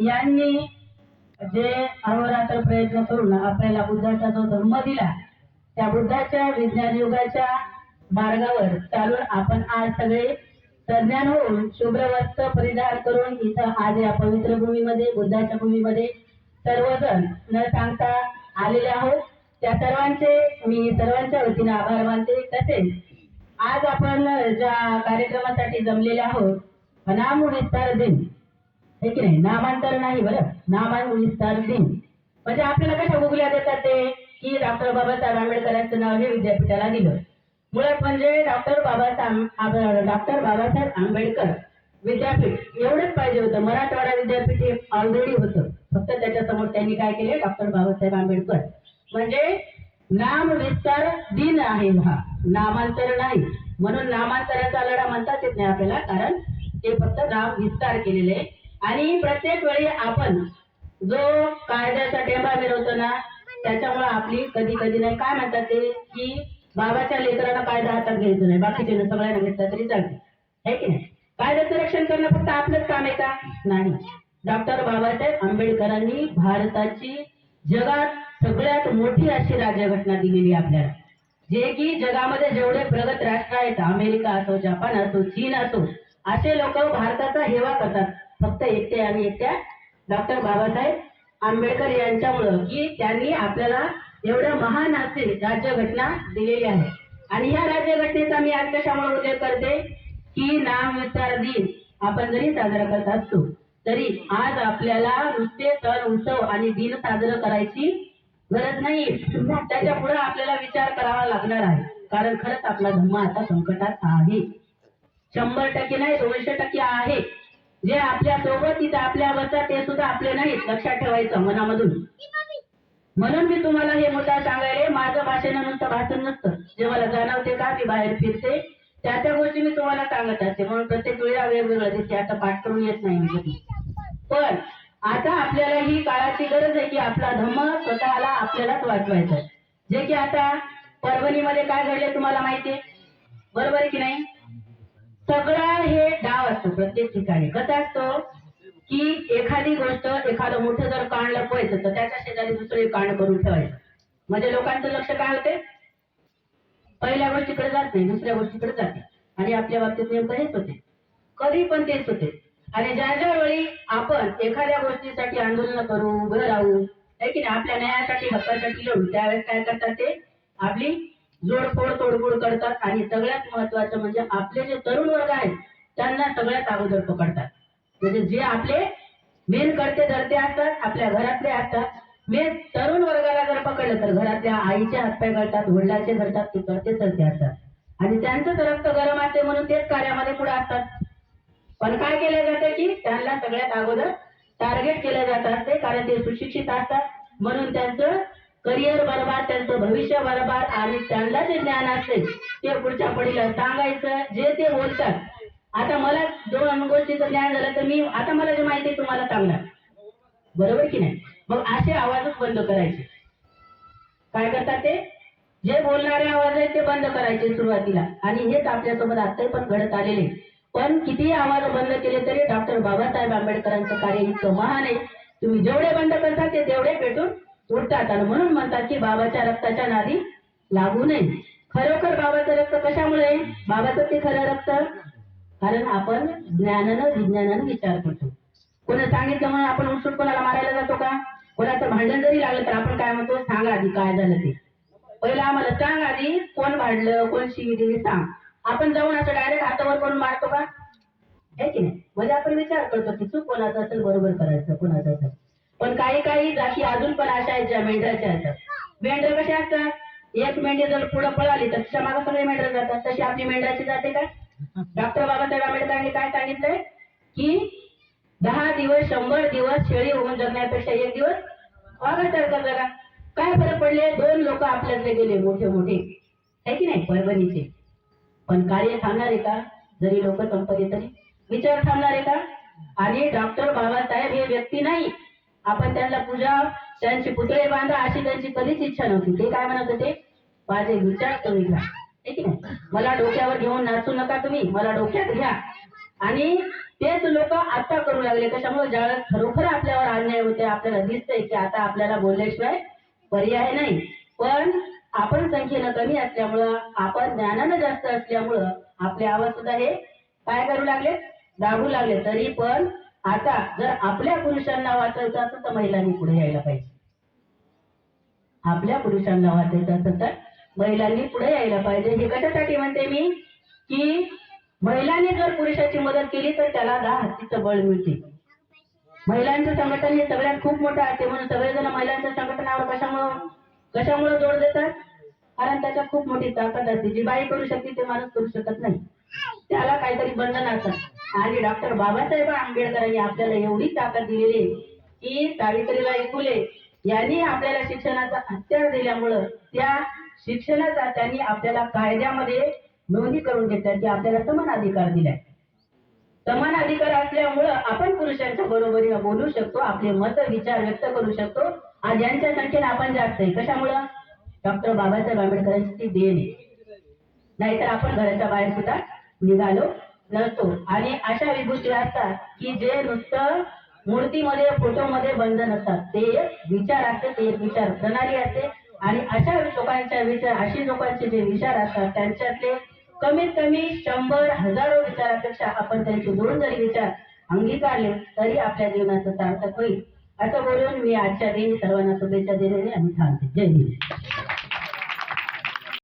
यांनी जे अहोरात्र प्रयत्न करून आपल्याला बुद्धाचा जो धर्म दिला त्या बुद्धाच्या विज्ञान युगाच्या मार्गावर चालून आपण आज सगळे सज्ञान होऊन शुभ्र वस्त्र परिधान करून इथं आज या पवित्र भूमीमध्ये बुद्धाच्या भूमीमध्ये सर्वजण न सांगता आलेले आहोत. त्या सर्वांचे मी सर्वांच्या वतीने आभार मानते. तसेच आज आपण ज्या कार्यक्रमासाठी जमलेले आहोत नाम विस्तार दिन हे की नाही? नामांतर नाही बरं. नामान विस्तार दिन म्हणजे आपल्याला कशा गुगल्या देतात ते? की डॉक्टर बाबासाहेब आंबेडकरांचं नाव हे विद्यापीठाला दिलं. मुळात म्हणजे डॉक्टर बाबासाहेब डॉक्टर बाबासाहेब आंबेडकर विद्यापीठ एवढंच पाहिजे होतं. मराठवाडा विद्यापीठ हे ऑलरेडी होतं. फक्त त्याच्यासमोर त्यांनी काय केले? डॉक्टर बाबासाहेब आंबेडकर. म्हणजे नाम विस्तार दिन आहे हा. नामांतर नाही. म्हणून नामांतराचा लढा म्हणताच येत नाही आपल्याला. कारण ते फक्त नाम विस्तार केलेले आहे. आणि प्रत्येक वेळी आपण जो कायद्याचा टेंबा मिळवतो ना त्याच्यामुळे आपली कधी कधी नाही काय म्हणतात ते की बाबाच्या लेकरांना कायदा हातात घ्यायचं नाही बाकीचे सगळ्यांना घेतला तरी चालते आहे की नाही? कायद्याचं रक्षण करणं फक्त आपलंच काम आहे का? नाही. डॉक्टर बाबासाहेब आंबेडकरांनी भारताची जगात सगळ्यात मोठी अशी राज्यघटना दिलेली आपल्याला. जे की जगामध्ये जेवढे प्रगत राष्ट्र आहेत अमेरिका असो जपान असो चीन असो असे लोक भारताचा हेवा करतात. फक्त एकटे आणि एकट्या. डॉक्टर बाबासाहेब आंबेडकर यांच्यामुळं की त्यांनी आपल्याला एवढं महान असे राज्यघटना दिलेली आहे आणि या राज्यघटनेचा मी आज कशामुळे उल्लेख करते? की नाम दिन आपण जरी साजरा करत असतो तरी आज आपल्याला नुसते सण उत्सव आणि दिन साजरं करायची गरज नाही. त्याच्या पुढे आपल्याला विचार करावा लागणार आहे. कारण खरंच आपला धर्म आता संकटात आहे. शंभर टक्के नाही दोनशे टक्के आहे. जे आपल्यासोबत तिथे आपल्या बसतात ते सुद्धा आपले नाहीत लक्षात ठेवायचं मनामधून. म्हणून मी तुम्हाला हे मुद्दा सांगायले माझं भाषण नुसतं भाषण नसतं. जे मला जाणवते का मी बाहेर फिरते. त्या त्या गोष्टी मी तुम्हाला सांगत असते. म्हणून प्रत्येक वेळा वेगवेगळं दिसते. आता पाठ करून येत नाही पण आता आपल्याला ही काळाची गरज आहे की आपला धम्म स्वतःला आपल्यालाच वाचवायचा आहे. जे की आता परभणीमध्ये काय घडले तुम्हाला माहितीये? बरोबर आहे की नाही? सगळा हे डाव असतो प्रत्येक ठिकाणी. कसं असतो की एखादी गोष्ट एखादं मोठं जर कांड लपवायचं तर त्याच्या शेजारी दुसरं कान कांड करून ठेवायचं. म्हणजे लोकांचं लक्ष काय होते? पहिल्या गोष्टीकडे जात नाही दुसऱ्या गोष्टीकडे जाते आणि आपल्या बाबतीत नेमकं हेच होते. कधी पण तेच होते. आणि ज्या ज्या वेळी आपण एखाद्या गोष्टीसाठी आंदोलन करू उभं राहू है की नाही आपल्या न्यायासाठी हक्कासाठी लढू त्यावेळेस काय करतात ते? आपली जोडफोड तोडफोड करतात. आणि सगळ्यात महत्वाचं म्हणजे आपले जे तरुण वर्ग आहेत त्यांना सगळ्यात अगोदर पकडतात. म्हणजे जे आपले मेन करते धरते असतात आपल्या घरातले असतात. मेन तरुण वर्गाला जर पकडलं तर घरातल्या आईचे हातपाय घालतात वडिलाचे घडतात ते करते धरते असतात. आणि त्यांचं तर रक्त गरम असते म्हणून तेच कार्यामध्ये पुढे असतात. पण काय केलं जातं की त्यांना सगळ्यात अगोदर टार्गेट केलं जात असते कारण ते सुशिक्षित असतात. म्हणून त्यांचं करिअर बरोबर त्यांचं भविष्य बरोबर आणि त्यांना जे ज्ञान असते ते पुढच्या पिढीला सांगायचं जे ते बोलतात. आता मला दोन गोष्टीचं ज्ञान झालं तर मी आता मला जे माहिती आहे तुम्हाला सांगणार. बरोबर की नाही? मग असे आवाजच बंद करायचे. काय करतात ते? जे बोलणारे आवाज आहेत ते बंद करायचे सुरुवातीला. आणि हेच आपल्यासोबत आताही पण घडत आलेले. पण कितीही आवाज बंद केले तरी डॉक्टर बाबासाहेब आंबेडकरांचं कार्य इतकं महान आहे. तुम्ही जेवढे बंद करता ते तेवढे पेटून उठतात आणि म्हणून म्हणतात की बाबाच्या रक्ताच्या नादी लागू नये. खरोखर बाबाचं रक्त कशामुळे बाबाचं ते खरं रक्त? कारण आपण ज्ञानानं विज्ञानानं विचार करतो. कोणी सांगितलं म्हणून आपण उठसूट कोणाला मारायला जातो का? कोणाचं भांडण जरी लागलं तर आपण काय म्हणतो? सांग आधी काय झालं ते. पहिलं आम्हाला सांग आधी कोण भांडलं कोण शिवी दिली सांग. आपण जाऊन असं डायरेक्ट हातावर करून मारतो का? आहे की नाही? म्हणजे आपण विचार करतो की चूक कोणाचं असेल बरोबर करायचं कोणाचं असेल. पण काही काही जाती अजून पण अशा आहेत ज्या मेंढराच्या असतात. मेंढर कशा असतात? एक मेंढी जर पुढे पळाली तर तिच्यामागे सगळे मेंढर जातात. तशी आपली मेंढराची जाते का? डॉक्टर बाबासाहेब आंबेडकरांनी काय सांगितलंय? की दहा दिवस शंभर दिवस शेळी होऊन जगण्यापेक्षा एक दिवस वाघासारखा जगा काय फरक पडले? दोन लोक आपल्याकडे गेले मोठे मोठे. आहे की नाही? परभणीचे. पण कार्य थांबणार आहे का? जरी लोक संपले तरी. विचार थांबणार आहे का? आणि डॉक्टर बाबासाहेब हे व्यक्ती नाही. आपण त्यांना पूजा त्यांची पुतळे बांधा अशी त्यांची कधीच इच्छा नव्हती. ते काय म्हणत होते? माझे विचार तुम्ही घ्या. ठीक आहे? मला डोक्यावर घेऊन नाचू नका तुम्ही. मला डोक्यात घ्या. आणि तेच लोक आता करू लागले. कशामुळे? ज्यावेळेस खरोखर आपल्यावर अन्याय होते आपल्याला दिसतंय की आता आपल्याला बोलल्याशिवाय पर्याय नाही. पण आपण संख्येनं कमी असल्यामुळं आपण ज्ञानानं जास्त असल्यामुळं आपले आवाज सुद्धा हे काय करू लागले दाबू लागले तरी पण आता जर आपल्या पुरुषांना वाचायचं असेल तर महिलांनी पुढे यायला पाहिजे. आपल्या पुरुषांना वाचायचं असेल तर महिलांनी पुढे यायला पाहिजे. हे कशासाठी म्हणते मी? की महिलांनी जर पुरुषाची मदत केली तर त्याला दहा हत्तीचं बळ मिळते. महिलांचं संघटन हे सगळ्यात खूप मोठं असते म्हणून सगळेजण महिलांच्या संघटनावर कशामुळं कशामुळे जोड देतात? कारण त्याच्यात खूप मोठी ताकद असते. जी बाई करू शकते ते माणूस करू शकत नाही. त्याला काहीतरी बंधन असतात आणि डॉक्टर बाबासाहेब आंबेडकरांनी आपल्याला एवढी ताकद दिलेली आहे की सावित्रीबाई फुले यांनी आपल्याला शिक्षणाचा हत्यार दिल्यामुळं त्या शिक्षणाचा त्यांनी आपल्याला कायद्यामध्ये नोंदी करून घेतल्या की आपल्याला समान अधिकार दिलाय. समान अधिकार असल्यामुळं आपण पुरुषांच्या बरोबरीनं बोलू शकतो आपले मत विचार व्यक्त करू शकतो आणि यांच्या संख्येने आपण जास्त आहे कशामुळं? डॉक्टर बाबासाहेब आंबेडकरांची ती देण आहे. नाहीतर आपण घराच्या बाहेर सुद्धा निघालो नसतो. आणि अशा विभूती असतात की जे नुसतं मूर्तीमध्ये फोटोमध्ये बंधन असतात ते एक विचार असते ते एक विचार प्रणाली असते. आणि अशा लोकांच्या विचार अशी लोकांचे जे विचार असतात त्यांच्यातले कमीत कमी शंभर हजारो विचारापेक्षा आपण त्यांचे दोन जरी विचार अंगीकारले तरी आपल्या जीवनाचं सार्थक होईल. असं बोलून मी आजच्या दिनी सर्वांना शुभेच्छा देण्याने आणि थांबते. जय हिंद.